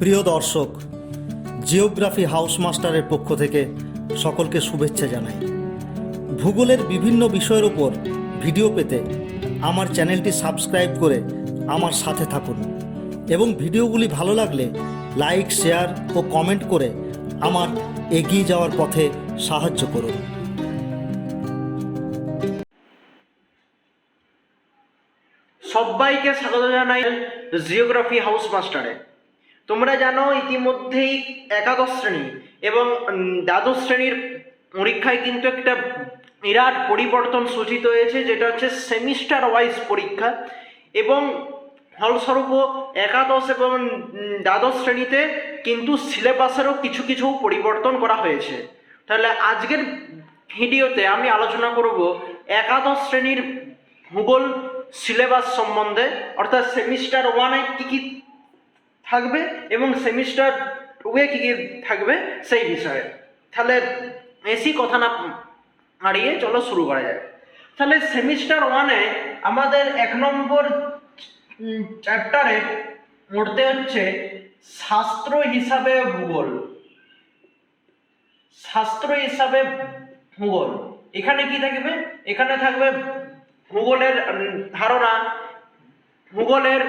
প্রিয় দর্শক, geography house মাস্টারের পক্ষ থেকে সকলকে শুভেচ্ছা জানাই। ভূগোলের বিভিন্ন বিষয়ের ওপর ভিডিও পেতে আমার চ্যানেলটি সাবস্ক্রাইব করে আমার সাথে থাকুন এবং ভিডিওগুলি ভালো লাগলে লাইক, শেয়ার ও কমেন্ট করে আমার এগিয়ে যাওয়ার পথে সাহায্য করুন। সবাইকে স্বাগত জানাই জিওগ্রাফি হাউস মাস্টারে তোমরা জানো ইতিমধ্যেই একাদশ শ্রেণি এবং দ্বাদশ শ্রেণির পরীক্ষায় কিন্তু একটা বিরাট পরিবর্তন সূচিত হয়েছে, যেটা হচ্ছে সেমিস্টার ওয়াইজ পরীক্ষা। এবং ফলস্বরূপ একাদশ এবং দ্বাদশ শ্রেণীতে কিন্তু সিলেবাসেরও কিছু কিছু পরিবর্তন করা হয়েছে। তাহলে আজকের ভিডিওতে আমি আলোচনা করব একাদশ শ্রেণির ভূগোল সিলেবাস সম্বন্ধে, অর্থাৎ সেমিস্টার ওয়ানে কী কী থাকবে এবং সেমিস্টার টুয়ে কী কী থাকবে সেই বিষয়ে। তাহলে বেশি কথা না হারিয়ে চলো শুরু করা যায় তাহলে সেমিস্টার ওয়ানে আমাদের এক নম্বর চ্যাপ্টারে পড়তে হচ্ছে শাস্ত্র হিসাবে ভূগোল। শাস্ত্র হিসাবে ভূগোল। এখানে কি থাকবে? এখানে থাকবে ভূগোলের ধারণা, ভূগোলের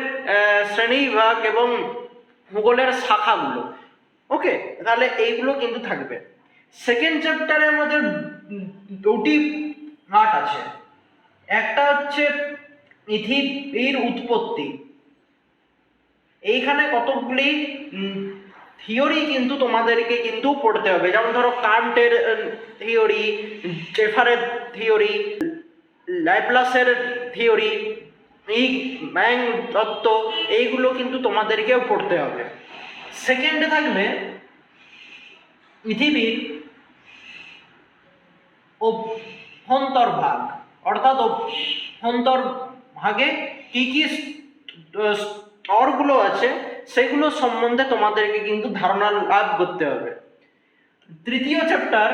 শ্রেণীবিভাগ এবং ভূগোলের শাখাগুলো। ওকে তাহলে এইগুলো কিন্তু থাকবে। সেকেন্ড চ্যাপ্টারের মধ্যে উম, দুটি পার্ট আছে। একটা হচ্ছে পৃথিবীর উৎপত্তি। এইখানে কতগুলি থিওরি কিন্তু তোমাদেরকে কিন্তু পড়তে হবে। যেমন ধরো কান্টের থিওরি জেফারের থিওরি লাইপ্লাসের থিওরি এই ব্যাং তত্ত্ব এইগুলো কিন্তু তোমাদেরকেও পড়তে হবে। সেকেন্ডে থাকবে পৃথিবীর অভ্যন্তরভাগ অর্থাৎ অভ্যন্তরভাগে কি কি স্তরগুলো আছে, সেগুলো সম্বন্ধে তোমাদেরকে কিন্তু ধারণা লাভ করতে হবে। তৃতীয় চ্যাপ্টার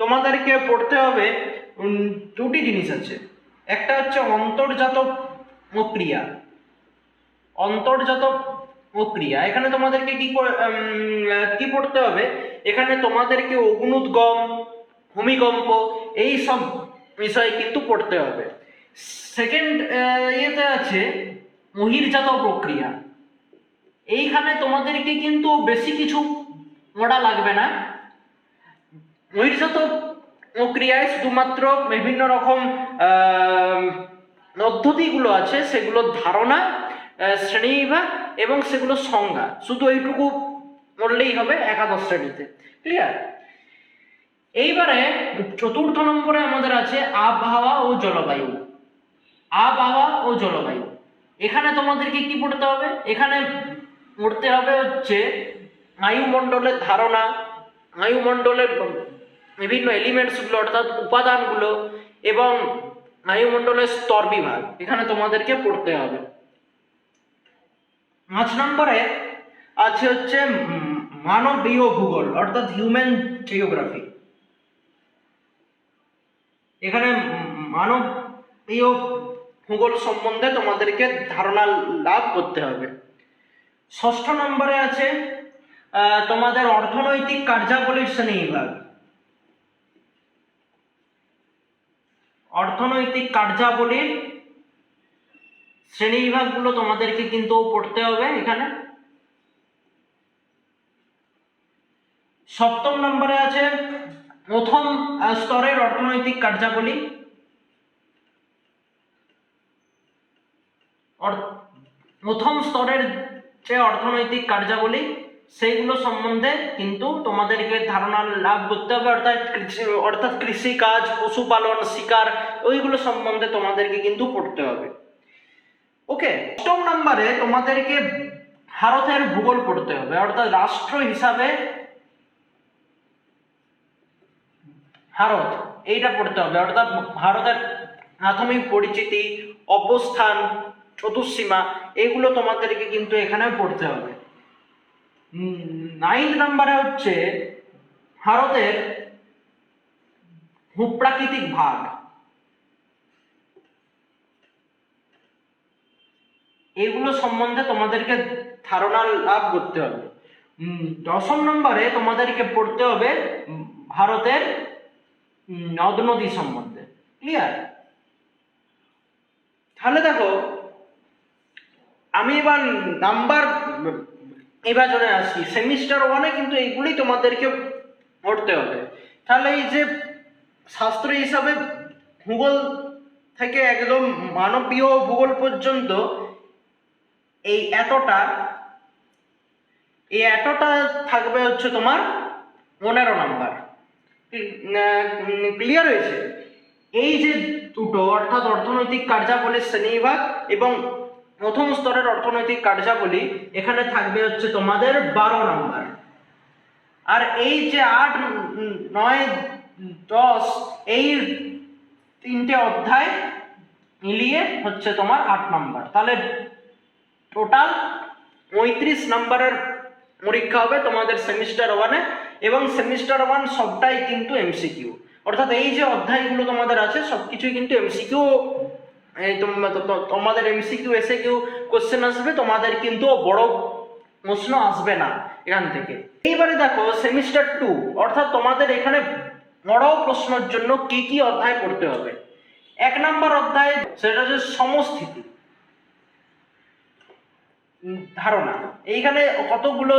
তোমাদেরকে পড়তে হবে দুটি জিনিস আছে। একটা হচ্ছে অন্তর্জাত প্রক্রিয়া। অন্তর্জাত প্রক্রিয়া। এখানে তোমাদেরকে কি কি পড়তে হবে? এখানে তোমাদেরকে অগ্নুদ্গম, ভূমিকম্প এই সব বিষয় কিন্তু পড়তে হবে। সেকেন্ড ইয়েতে আছে বহির্জাত প্রক্রিয়া। এইখানে তোমাদেরকে কিন্তু বেশি কিছু পড়া লাগবে না। বহির্জাত প্রক্রিয়ায় শুধুমাত্র বিভিন্ন রকম পদ্ধতিগুলো আছে সেগুলোর ধারণা শ্রেণীবিভাগ এবং সেগুলো সংজ্ঞা। শুধু এইটুকু পড়লেই হবে একাদশ শ্রেণীতে। ক্লিয়ার এইবারে চতুর্থ নম্বরে আমাদের আছে আবহাওয়া ও জলবায়ু। আবহাওয়া ও জলবায়ু। এখানে তোমাদেরকে কি পড়তে হবে? এখানে পড়তে হবে হচ্ছে বায়ুমণ্ডলের ধারণা, বায়ুমণ্ডলের বিভিন্ন এলিমেন্টসগুলো অর্থাৎ উপাদানগুলো এবং বায়ুমণ্ডলের স্তর বিভাগ, এখানে তোমাদেরকে পড়তে হবে। পাঁচ নম্বরে আছে হচ্ছে মানবীয় ভূগোল অর্থাৎ হিউম্যান জিওগ্রাফি এখানে মানবীয় ভূগোল সম্বন্ধে তোমাদেরকে ধারণা লাভ করতে হবে। ষষ্ঠ নম্বরে আছে তোমাদের অর্থনৈতিক কার্যাবলীর শ্রেণীবিভাগ অর্থনৈতিক কার্যাবলীর শ্রেণীবিভাগগুলো তোমাদেরকে কিন্তু পড়তে হবে এখানে। সপ্তম নম্বরে আছে, প্রথম স্তরের অর্থনৈতিক কার্যাবলী। প্রথম স্তরের যে অর্থনৈতিক কার্যাবলী সেইগুলো সম্বন্ধে কিন্তু তোমাদেরকে ধারণা লাভ করতে হবে, অর্থাৎ কৃষি, অর্থাৎ কৃষিকাজ পশুপালন শিকার, ওইগুলো সম্বন্ধে তোমাদেরকে কিন্তু পড়তে হবে। ওকে অষ্টম নম্বরে তোমাদেরকে ভারতের ভূগোল পড়তে হবে, অর্থাৎ রাষ্ট্র হিসাবে ভারত, এইটা পড়তে হবে, অর্থাৎ ভারতের প্রাথমিক পরিচিতি, অবস্থান, চতুর্সীমা, এগুলো তোমাদেরকে কিন্তু এখানে পড়তে হবে। নাইন্থ নাম্বারে হচ্ছে ভারতের ভূপ্রাকৃতিক ভাগ। এগুলো সম্বন্ধে তোমাদেরকে ধারণা লাভ করতে হবে। দশম নম্বরে তোমাদেরকে পড়তে হবে ভারতের নদ নদী সম্বন্ধে। ক্লিয়ার তাহলে দেখো, আমি এবার নাম্বার বিভাজনে আসি। সেমিস্টার ওয়ানে কিন্তু এইগুলি তোমাদেরকে পড়তে হবে। তাহলে এই যে শাস্ত্র হিসাবে ভূগোল থেকে একদম মানবীয় ভূগোল পর্যন্ত এই এতটা এই এতটা থাকবে হচ্ছে তোমার পনেরো নাম্বার। ক্লিয়ার হয়েছে? এই যে দুটো, অর্থাৎ অর্থনৈতিক কার্যাবলীর শ্রেণীবিভাগ এবং প্রথম স্তরের অর্থনৈতিক কার্যাবলী এখানে থাকবে হচ্ছে তোমাদের বারো নাম্বার। আর এই যে আট, নয়, দশ, এই তিনটে অধ্যায় মিলিয়ে হচ্ছে তোমার আট নাম্বার। তাহলে টোটাল পঁয়ত্রিশ নাম্বারের পরীক্ষা হবে তোমাদের সেমিস্টার ওয়ানে এবং সেমিস্টার ওয়ান সবটাই কিন্তু এমসিকিউ। অর্থাৎ এই যে অধ্যায়গুলো তোমাদের আছে সব কিছুই কিন্তু এমসিকিউ তোমাদের এমসিকিউ এসে কিউ কোশ্চেন আসবে, তোমাদের কিন্তু বড় প্রশ্ন আসবে না এখান থেকে। এইবারে দেখো সেমিস্টার টু অর্থাৎ তোমাদের এখানে বড় প্রশ্নের জন্য কি কি অধ্যায় পড়তে হবে। এক নম্বর অধ্যায়, সেটা হচ্ছে সমস্থিতি। ধারণা। এইখানে কতগুলো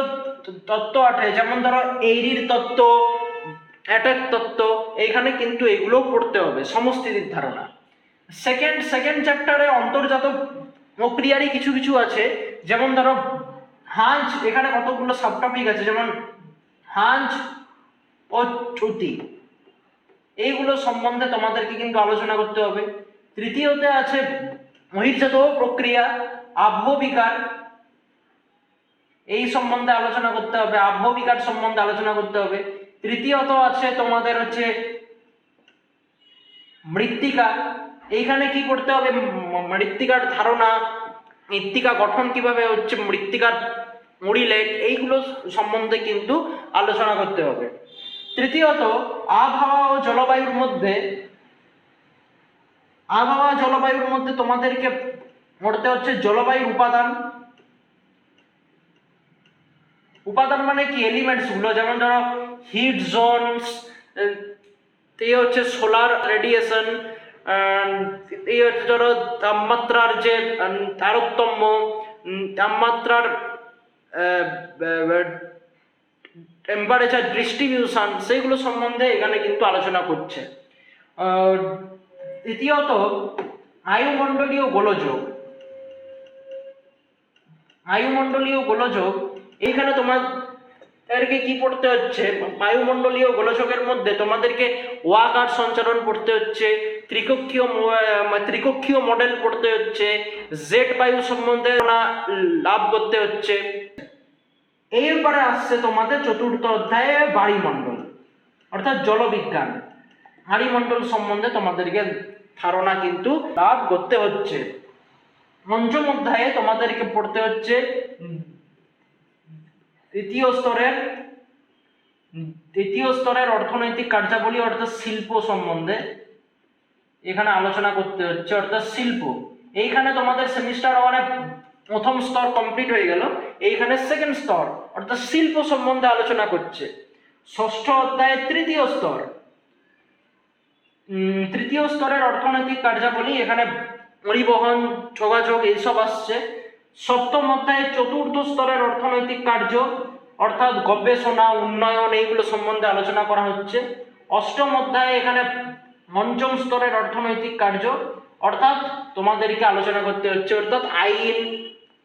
তত্ত্ব আছে? যেমন ধরো এইরির তত্ত্ব, অ্যাটাক তত্ত্ব, এইখানে কিন্তু এগুলো পড়তে হবে, সমস্থিতির ধারণা। সেকেন্ড সেকেন্ড চ্যাপ্টারে অন্তর্জাত প্রক্রিয়ারই কিছু কিছু আছে। যেমন ধরো হাঁজ এখানে কতগুলো সাবটপিক আছে? যেমন হাঁজ ও চ্যুতি এইগুলো সম্বন্ধে তোমাদেরকে কিন্তু আলোচনা করতে হবে। তৃতীয়তে আছে বহির্জাত প্রক্রিয়া আবহবিকার এই সম্বন্ধে আলোচনা করতে হবে আবহবিকার সম্বন্ধে আলোচনা করতে হবে। তৃতীয়ত আছে তোমাদের হচ্ছে মৃত্তিকা। এইখানে কি করতে হবে? মৃত্তিকার ধারণা, মৃত্তিকা গঠন কীভাবে হচ্ছে, মৃত্তিকার মরিলেট এইগুলো সম্বন্ধে কিন্তু আলোচনা করতে হবে। তৃতীয়ত, আবহাওয়া ও জলবায়ুর মধ্যে, আবহাওয়া জলবায়ুর মধ্যে তোমাদেরকে পড়তে হচ্ছে জলবায়ুর উপাদান। উপাদান মানে কি? এলিমেন্টসগুলো যেমন ধরো, হিট জোনস এই হচ্ছে সোলার রেডিয়েশন ধরো তাপমাত্রার যে তারতম্য তাপমাত্রার টেম্পারেচার ডিস্ট্রিবিউশন সেইগুলো সম্বন্ধে এখানে কিন্তু আলোচনা করছে। দ্বিতীয়ত তৃতীয়ত বায়ুমণ্ডলীয় গোলযোগ। বায়ুমণ্ডলীয় গোলযোগ এইখানে তোমাদেরকে কি পড়তে হচ্ছে? বায়ুমণ্ডলীয় গোলযোগের মধ্যে তোমাদেরকে ওয়াকার সঞ্চালন পড়তে হচ্ছে, ত্রিকক্ষীয় ত্রিকক্ষীয় মডেল পড়তে হচ্ছে, জেট বায়ু সম্বন্ধে লাভ করতে হচ্ছে। এরপরে আসছে তোমাদের চতুর্থ অধ্যায়ে বাড়িমণ্ডল, অর্থাৎ জলবিজ্ঞান। বাড়িমণ্ডল সম্বন্ধে তোমাদেরকে ধারণা কিন্তু লাভ করতে হচ্ছে। পঞ্চম অধ্যায়ে তোমাদেরকে পড়তে হচ্ছে তৃতীয় স্তরের তৃতীয় স্তরের অর্থনৈতিক কার্যাবলী অর্থাৎ শিল্প সম্বন্ধে এখানে আলোচনা করতে হচ্ছে, অর্থাৎ শিল্প। এইখানে তোমাদের সেমিস্টার ওয়ানে প্রথম স্তর কমপ্লিট হয়ে গেল, এইখানে সেকেন্ড স্তর, অর্থাৎ শিল্প সম্বন্ধে আলোচনা করছে। ষষ্ঠ অধ্যায়ে তৃতীয় স্তর। তৃতীয় স্তরের অর্থনৈতিক কার্যাবলী, এখানে পরিবহন, যোগাযোগ, এইসব আসছে। সপ্তম অধ্যায়ে চতুর্থ স্তরের অর্থনৈতিক কার্য, অর্থাৎ গবেষণা, উন্নয়ন, এইগুলো সম্বন্ধে আলোচনা করা হচ্ছে। অষ্টম অধ্যায়ে এখানে পঞ্চম স্তরের অর্থনৈতিক কার্য, অর্থাৎ তোমাদেরকে আলোচনা করতে হচ্ছে, অর্থাৎ আইন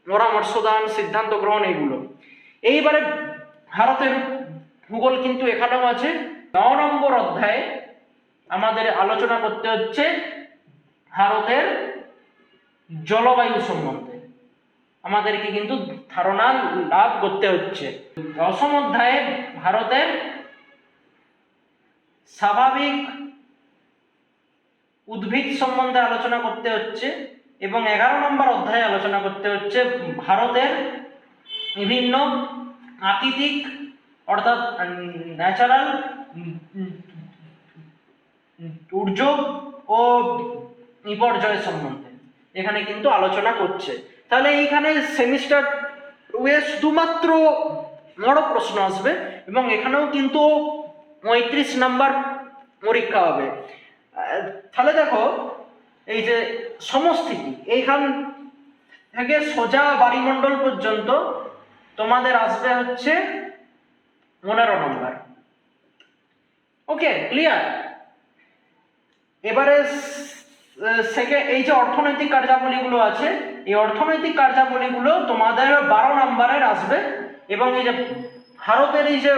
পরামর্শ দান সিদ্ধান্ত গ্রহণ, এইগুলো। এইবারে ভারতের ভূগোল কিন্তু এখানেও আছে। ন নম্বর অধ্যায়ে আমাদের আলোচনা করতে হচ্ছে ভারতের জলবায়ু সম্বন্ধে। আমাদেরকে কিন্তু ধারণা লাভ করতে হচ্ছে। দশম অধ্যায়ে ভারতের স্বাভাবিক উদ্ভিদ সম্বন্ধে আলোচনা করতে হচ্ছে এবং এগারো নম্বর অধ্যায়ে আলোচনা করতে হচ্ছে ভারতের বিভিন্ন প্রাকৃতিক অর্থাৎ ন্যাচারাল দুর্যোগ ও বিপর্যয় সম্বন্ধে। এখানে কিন্তু আলোচনা করছে। তাহলে এইখানে সেমিস্টার ওয়ে শুধুমাত্র বড় প্রশ্ন আসবে এবং এখানেও কিন্তু পঁয়ত্রিশ নাম্বার পরীক্ষা হবে। তাহলে দেখো, এই যে সমস্থিতি, এইখান থেকে সোজা বাড়িমণ্ডল পর্যন্ত তোমাদের আসবে হচ্ছে পনেরো নম্বর। ওকে, ক্লিয়ার? এবারে সেকেন্ড এই যে অর্থনৈতিক কার্যাবলীগুলো আছে, এই অর্থনৈতিক কার্যাবলীগুলো তোমাদের বারো নম্বরের আসবে। এবং এই যে ভারতের এই যে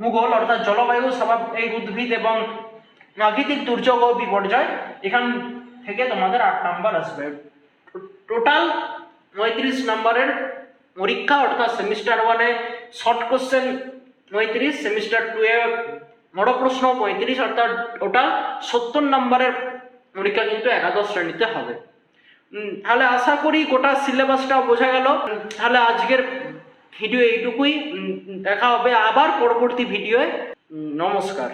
ভূগোল, অর্থাৎ জলবায়ু স্বভাব, এই উদ্ভিদ এবং প্রাকৃতিক দুর্যোগ ও বিপর্যয়, এখান থেকে তোমাদের আট নাম্বার আসবে। টোটাল পঁয়ত্রিশ নম্বরের পরীক্ষা, অর্থাৎ সেমিস্টার ওয়ানে শর্ট কোশ্চেন পঁয়ত্রিশ সেমিস্টার টু এ বড় প্রশ্ন পঁয়ত্রিশ, অর্থাৎ টোটাল সত্তর নম্বরের পরীক্ষা কিন্তু একাদশ শ্রেণীতে হবে। তাহলে আশা করি গোটা সিলেবাসটা বোঝা গেল। তাহলে আজকের ভিডিও এইটুকুই। দেখা হবে আবার পরবর্তী ভিডিওয়। নমস্কার।